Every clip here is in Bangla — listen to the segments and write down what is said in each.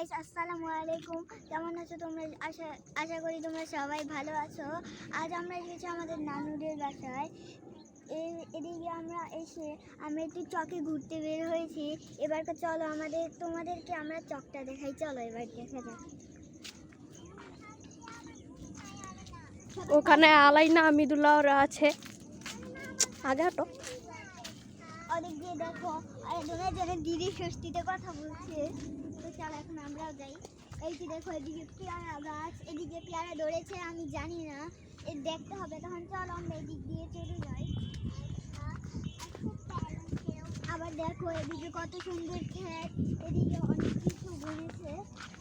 গাইস আসসালামু আলাইকুম। কেমন আছো তোমরা? আশা আশা করি তোমরা সবাই ভালো আছো। আজ আমরা এসেছি আমাদের নানুদের বাসায়। এদিকে আমরা এসে আমরা একটু চকে ঘুরতে বের হয়েছি। এবার চলো আমাদের তোমাদেরকে আমরা চকটা দেখাই। চলো এবার দেখা যাক। ওখানে আলাইনা আমিদুল্লাহ ওরা আছে। আগে হাঁটো। অনেক দিয়ে দেখো আর দিদি ষষ্ঠীতে কথা বলছে। চলো, এখন আমরাও যাই। এই যে দেখো, এদিকে পেয়ারা গাছ, এদিকে পেয়ারা ধরেছে, আমি জানি না। এ দেখতে হবে তখন, চলো আমরা এদিক দিয়ে চলে যাই। আবার দেখো, এদিকে কত সুন্দর ক্ষেত, এদিকে অনেক কিছু বনেছে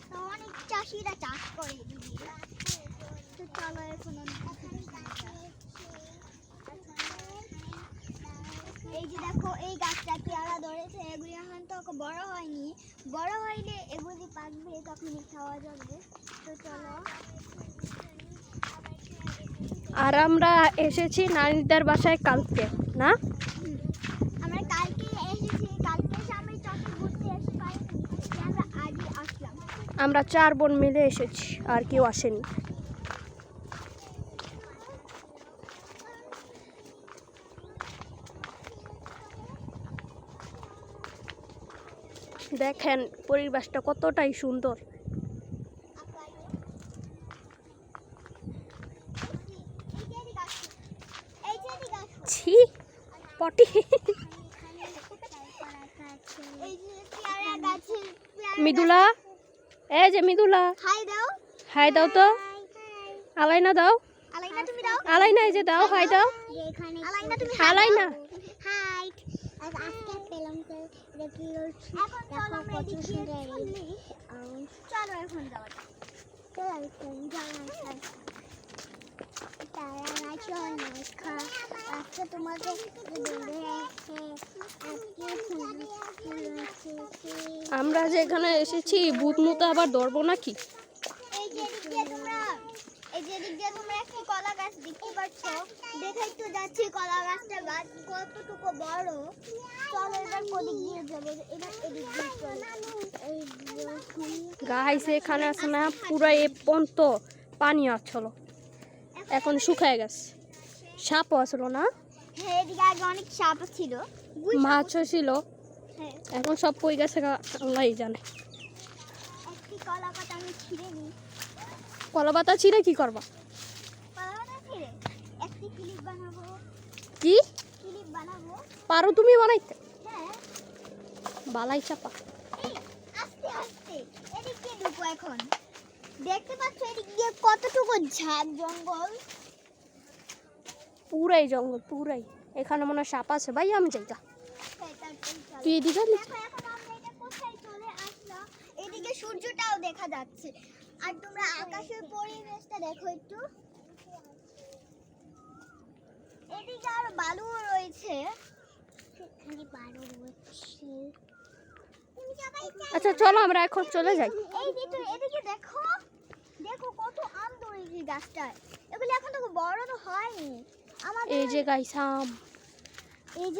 তো অনেক চাষিরা চাষ করে এদিকে। তো চলো, এখন এই যে দেখো এই গাছটা পেয়ারা ধরেছে এগুলি এখন তো বড় হয়নি। বড় হইলে এগুলি পাকবে তখনই খাওয়া যাবে। তো চলো। আর আমরা এসেছি নানিদার বাসায় কালকে না? আমরা কালকে এসেছি কালকে এসে আমরা চকে ঘুরতে এসে আমরা আজই আসলাম। আমরা চার বোন মিলে এসেছি আর কেউ আসেনি। দেখেন পরিবেশটা কতটাই সুন্দর। ছি পটি। মৃদুলা এই যে মৃদুলা। হাই দাও হাই দাও তো। আলাইনা দাও। আলাইনা তুমি দাও আলাইনা এই যে দাও হাই দাও। আলাইনা তুমি আলাইনা। হাই। আজকে পেলাম তো দেখি এখন চলো আমরা এদিক চলো। এখন যাওয়া চলো এখন যাওয়া তারা নাচো আজকে আমরা যে এখানে এসেছি ভূত মুতে আবার ধরবো নাকি এই যে এদিক দিয়ে তোমরা এই যে এদিক দিয়ে তোমরা একটি কলা গাছ দেখতে পাচ্ছ? দেখাই তো যাচ্ছি কলা গাছটা গাছ কতটুকু বড়। চলো এবার কোদিক দিয়ে যাব। এবার এদিক দিয়ে গাইস এখানে আছে না পুরো এ পর্যন্ত পানি আসছিল এখন শুকায় গেছে। সাপও আসলো না। হ্যাঁ এদিকে আগে অনেক সাপ ছিল। মাছও ছিল। হ্যাঁ। এখন সব কই গেছে আল্লাহ জানে। কলা পাতা আমি কলা পাতা ছিঁড়ে কি করবা কলা পাতা ছিঁড়ে একটি ক্লিপ বানাবো কি পারো তুমি বানাইতে। হ্যাঁ। বালাই চাপা। এখন। দেখতে পাচ্ছ এদিক কতটুকু ঝাড় জঙ্গল? পুরাই জঙ্গল পুরাই। এখানে মনে হয় সাপ আছে। ভাই আমি যাই গা। তারপরে চলো। তুই এদিকে এদিকে সূর্যটাও দেখা যাচ্ছে। আর তোমরা আকাশের পরিবেশটা দেখো একটু। এদিকে আর বালুও রয়েছে। বালু রয়েছে আচ্ছা চলো আমরা এখন চলে যাই। এই যে এদিকে দেখো দেখো কত আম ধরেছে গাছটায়। এগুলি এখন তো বড় তো হয়নি। আমাদের এই যে গাইস আম।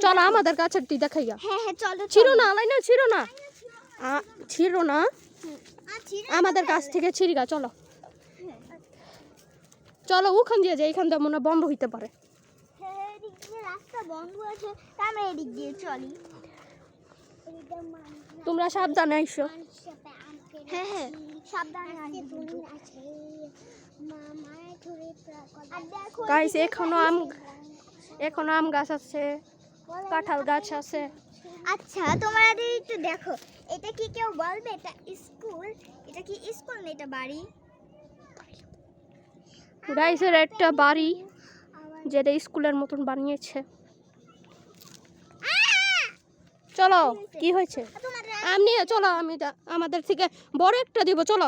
চলো আমাদের কাছে তুই দেখাই গা হ্যাঁ হ্যাঁ চলো ছিল। না আলাই না। ছিল না। ছিল না আমাদের কাছ। থেকে ছিড়িগা চলো। হ্যাঁ। চলো ওখান দিয়ে যাই এখান দিয়ে মনে হয় বন্ধ হইতে পারে। রাস্তা বন্ধ আছে আমরা এদিক দিয়ে চলি। তোমরা সাবধানে আইসো। হ্যাঁ হ্যাঁ সাবধানে গাইস এখনও আম এখনও আম গাছ আছে কাঁঠাল গাছ আছে। আচ্ছা তোমরা একটু দেখো এটা কি কেউ বলবে? এটা স্কুল? এটা কি স্কুল না এটা বাড়ি? গাইসের একটা বাড়ি। যেটা স্কুলের মতন বানিয়েছে। চলো, কি হয়েছে? আম চলো আমি আমাদের থেকে বড় একটা দিব, চলো।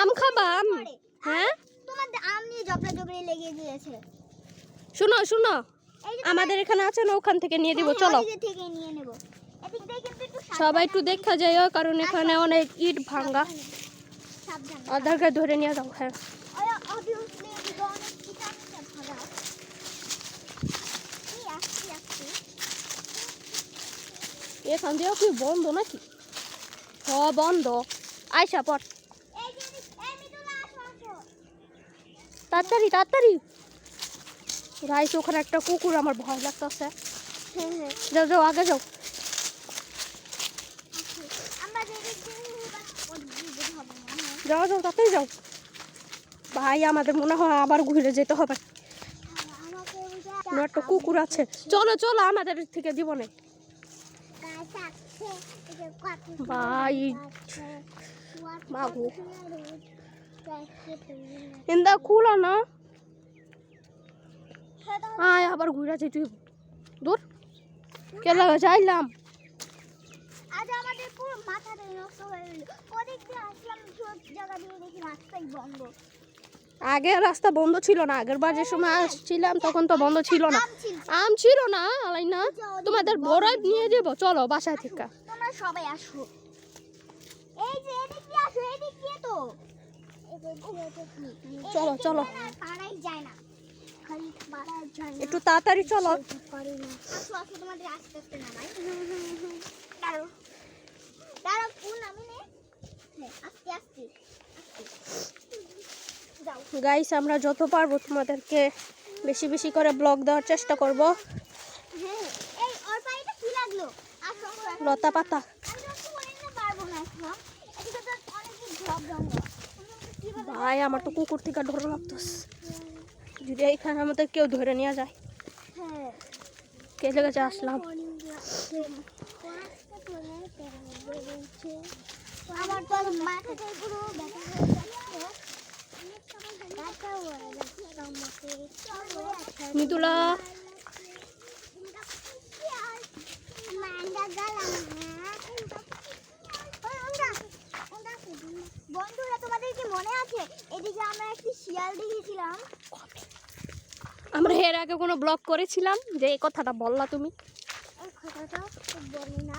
আম খাবা, আম? হ্যাঁ? শুনো শুনো। আমাদের এখানে আছে না, ওখান থেকে নিয়ে দিব, চলো। থেকে নিয়ে নেব সবাই একটু দেখা যায় কারণ এখানে অনেক ইট ভাঙ্গা। সাবধানে আধারকে ধরে নিয়ে যাও হ্যাঁ। এখান দিয়েও কি বন্ধ নাকি? হ বন্ধ। আইসা পর তাড়াতাড়ি তাড়াতাড়ি। রাইস ওখানে একটা কুকুর আমার ভয় লাগতেছে। হ্যাঁ হ্যাঁ। যাও যাও আগে যাও আমরা যেদিক দিয়ে ওদিকে হবে মনে হয় যাও যাও, তাড়াতাড়ি যাও। ভাই, আমাদের মনে হয় আবার ঘুরে যেতে হবে। একটা কুকুর আছে। চলো চলো, আমাদের থেকে দিব না। গাছ আছে এই যে কত ভাই ইন্দা, খুলো না। আয়, আবার ঘুরে যেতে। দূর। কে লাগা যাইলাম। আজ আমাদের পুরো মাথাটা নষ্ট হয়ে গেল। আসলাম সব জায়গা দিয়ে দেখি রাস্তাই বন্ধ। আগে রাস্তা বন্ধ ছিল না আগের বার যে সময় আসছিলাম তখন তো বন্ধ ছিল না। আম ছিল। না আলাই না তোমাদের বড় নিয়ে যাব। চলো বাসায় থেকে। তোমরা সবাই আসো। এই যে এদিক আসো এদিক তো। চলো, চলো। পাড়াই যায় না। খালি পাড়াই যায় না। একটু তাড়াতাড়ি চলো। আসো আসো তোমাদের আস্তে আস্তে নামাই। দাঁড়ো নে। হ্যাঁ, আস্তে আস্তে। গাইস আমরা যত পারব তোমাদেরকে বেশি বেশি করে ব্লগ দেওয়ার চেষ্টা করব। হ্যাঁ। লতা পাতা। ভাই আমার তো কুকুর থেকে ডর লাগতেছে। যদি এইখানে আমাদের কেউ ধরে নিয়ে যায়। হ্যাঁ। কে লেগেছে আসলাম। আমার তো মাথাটা পুরো ব্যথা হয়ে যাচ্ছে মিতুলা। বন্ধুরা তোমাদের কি মনে আছে? এদিকে আমরা একটি শিয়াল দেখেছিলাম। আমরা এর আগে কোনো ব্লগ করেছিলাম যে এই কথাটা বললা তুমি। কথাটা বলি না।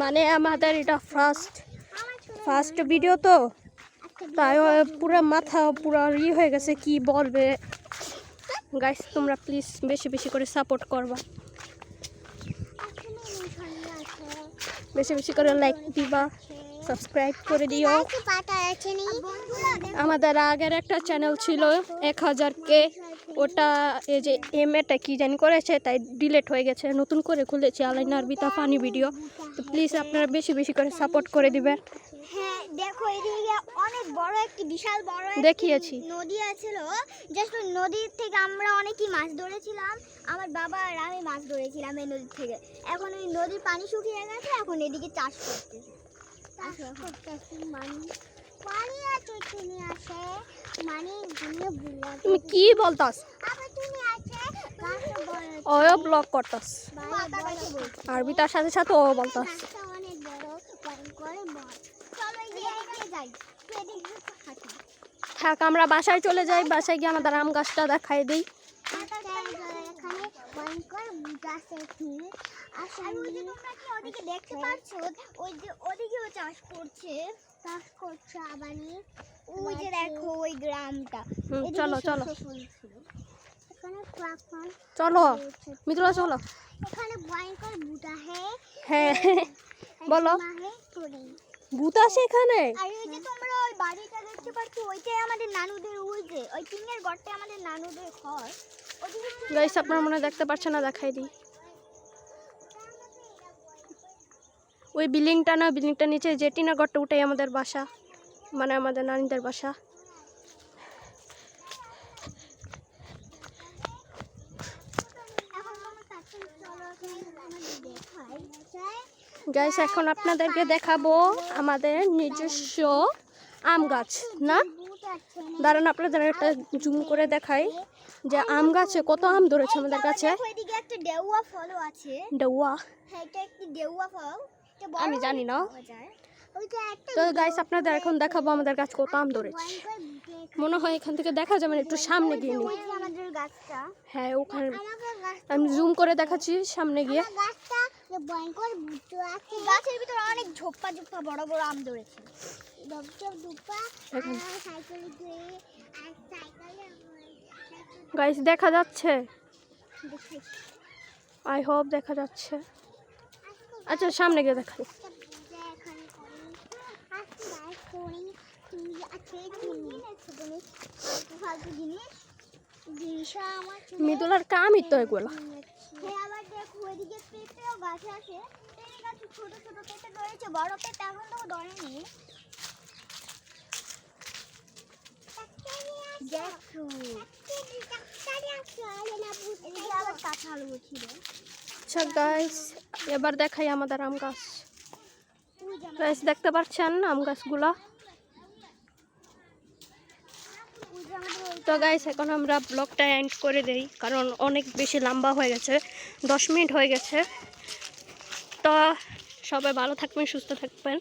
মানে আমাদের এটা ফার্স্ট ফার্স্ট ভিডিও তো। তাই পুরো মাথা পুরো ই হয়ে গেছে, কি বলবে? গাইস তোমরা প্লিজ বেশি বেশি করে সাপোর্ট করবা। বেশি বেশি করে লাইক দিবা সাবস্ক্রাইব করে দিও। আমাদের আগের একটা চ্যানেল ছিল এক হাজার কে। ওটা এই যে এম এটা কি জানি করেছে তাই ডিলেট হয়ে গেছে। নতুন করে খুলেছি আলাইনার বিতা ফানি ভিডিও তো প্লিজ আপনারা বেশি বেশি করে সাপোর্ট করে দিবেন। হ্যাঁ দেখো এদিকে অনেক বড় একটি বিশাল বড় দেখিয়েছি। নদী আছিল। জাস্ট ওই নদীর থেকে আমরা অনেকই মাছ ধরেছিলাম। আমার বাবা আর আমি মাছ ধরেছিলাম এই নদী থেকে। এখন ওই নদীর পানি শুকিয়ে গেছে এখন এদিকে চাষ করতেছে। চাষ করতেছি মানে? পানি আছে তুমি কি বলতাস আবার ওও ব্লগ করতাস পাতা গাছে বলছে আর বিতার সাথে সাথে ও বলতাস থাক আমরা বাসায় চলে যাই। বাসায় গিয়ে আমাদের আম গাছটা দেখাই দিই। যে ওদিকে দেখতে পাচ্ছো? ওই যে ওদিকেও চাষ করছে। চাষ করছে আবানি। ওই যে দেখো ওই গ্রামটা। চলো, চলো। চলো মিতুলা চলো। এখানে ভয়ঙ্কর বুটা হে হ্যাঁ বলো। ভূত আছে এখানে? আর ওই যে তোমরা ওই বাড়িটা দেখতে পাচ্ছ ওইটাই আমাদের নানুদের ওই যে ওই টিনের ঘরটা আমাদের নানুদের ঘর। গাইস আপনারা মনে দেখতে পাচ্ছেন না দেখাই দিই। ওই বিল্ডিংটা না বিল্ডিংটা নিচে যে টিনার ঘরটা উঠেই আমাদের বাসা। মানে আমাদের নানিদের বাসা। গাইস এখন আপনাদেরকে দেখাবো আমাদের নিজস্ব আম গাছ না? দাঁড়ান আপনাদের একটা জুম করে দেখাই যে আম গাছে কত আম ধরেছে আমাদের কাছে ডৌয়া হ্যাঁ আমি জানি না। তো গাইস আপনাদের এখন দেখাবো আমাদের গাছ কত আম ধরেছে। মনে হয় এখান থেকে দেখা যাবে না একটু সামনে গিয়ে গাছটা হ্যাঁ ওখানে আমি জুম করে দেখাচ্ছি সামনে গিয়ে। গাছের ভিতরে অনেক বড় বড় আম ধরেছে। গাইস দেখা যাচ্ছে। আই হোপ দেখা যাচ্ছে। আচ্ছা সামনে গিয়ে দেখাই। মৃদুলার কামই তো এগুলো। আবার দেখো ওইদিকে পেঁপেও গাছ আছে। পেঁপে গাছে ছোট ছোট পেঁপে ধরেছে বড় পেঁপে এখন তো ধরেনি। দেখো। আচ্ছা গাইস এবার দেখাই আমাদের আম গাছ। গাইস দেখতে পাচ্ছেন আম গাছগুলো? তো গাইস এখন আমরা ব্লগটা এন্ড করে দেই, কারণ অনেক বেশি লম্বা হয়ে গেছে, দশ মিনিট হয়ে গেছে। তো সবাই ভালো থাকবেন, সুস্থ থাকবেন।